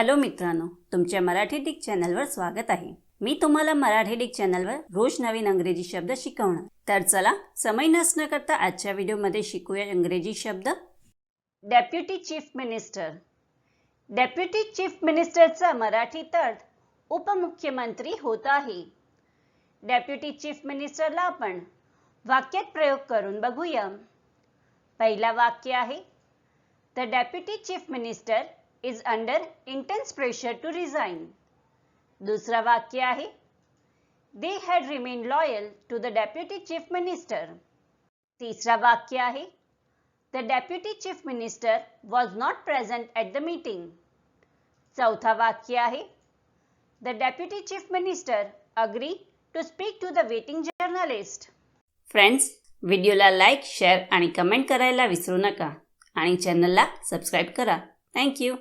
Hello मित्रांनो तुमच्या Marathi Dick चॅनलवर स्वागत आहे. मी तुम्हाला मराठी डिक चॅनलवर रोज नवीन अंग्रेजी शब्द शिकवणार. तर चला समय नसणं करता आजच्या व्हिडिओमध्ये शिकूया इंग्रजी शब्द. Deputy chief minister deputy chief मिनिस्टरचा मराठीत अर्थ उपमुख्यमंत्री होत आहे. डेप्युटी चीफ मिनिस्टरला आपण वाक्यात प्रयोग करून बघूया. पहिला वाक्य आहे the deputy chief minister is under intense pressure to resign दुसरं वाक्य आहे they had remain loyal to the deputy chief minister तिसरा वाक्य आहे the deputy chief minister was not present at the meeting चौथा वाक्य आहे the deputy chief minister agree to speak to the waiting journalist friends व्हिडिओला like share आणि comment करायला विसरू नका. आणि चॅनलला सबस्क्राईब करा. थँक्यू